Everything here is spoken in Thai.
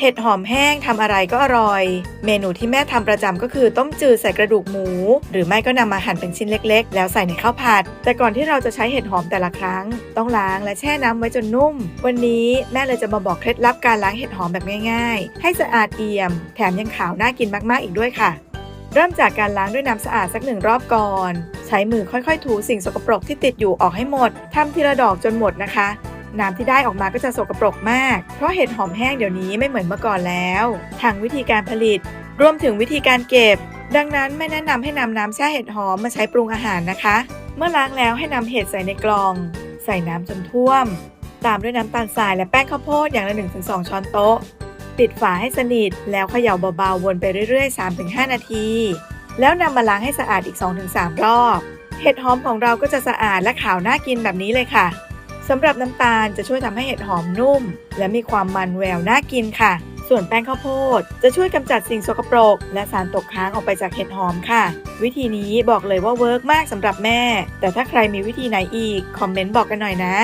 เห็ดหอมแห้งทำอะไรก็อร่อย เมนูที่แม่ทำประจำก็คือต้มจืดใส่กระดูกหมู หรือไม่ก็นำมาหั่นเป็นชิ้นเล็ก ๆ แล้วใส่ในข้าวผัด แต่ก่อนที่เราจะใช้เห็ดหอมแต่ละครั้ง ต้องล้างและแช่น้ำไว้จนนุ่ม วันนี้แม่เลยจะมาบอกเคล็ดลับการล้างเห็ดหอมแบบง่าย ๆ ให้สะอาดเอี่ยม แถมยังขาวน่ากินมากๆอีกด้วยค่ะ เริ่มจากการล้างด้วยน้ำสะอาดสักหนึ่งรอบก่อน ใช้มือค่อยๆ ถูสิ่งสกปรกที่ติดอยู่ออกให้หมดทำทีละดอกจนหมดนะคะ น้ำที่ได้ออกมาก็จะสกปรกมาก เพราะเห็ดหอมแห้งเดี๋ยวนี้ไม่เหมือนเมื่อก่อนแล้วทางวิธีการผลิต รวมถึงวิธีการเก็บ ดังนั้นไม่แนะนำให้นำน้ำแช่เห็ดหอมมาใช้ปรุงอาหารนะคะ เมื่อล้างแล้วให้นำเห็ดใส่ในกล่อง ใส่น้ำจนท่วม ตามด้วยน้ำตาลทรายและแป้งข้าวโพดอย่างละ 1-2 ช้อนโต๊ะ ปิดฝาให้สนิทแล้วเขย่าเบาๆวนไปเรื่อย ๆ 3-5 นาที แล้วนำมาล้างให้สะอาดอีก 2-3 รอบ เห็ดหอมของเราก็จะสะอาดและขาวน่ากินแบบนี้เลยค่ะ สำหรับน้ำตาลจะช่วยทำให้เห็ดหอมนุ่ม และมีความมันแววน่ากินค่ะ ส่วนแป้งข้าวโพด จะช่วยกำจัดสิ่งสกปรก และสารตกค้างออกไปจากเห็ดหอมค่ะ วิธีนี้บอกเลยว่าเวิร์กมากสำหรับแม่ แต่ถ้าใครมีวิธีไหนอีก คอมเมนต์บอกกันหน่อยนะ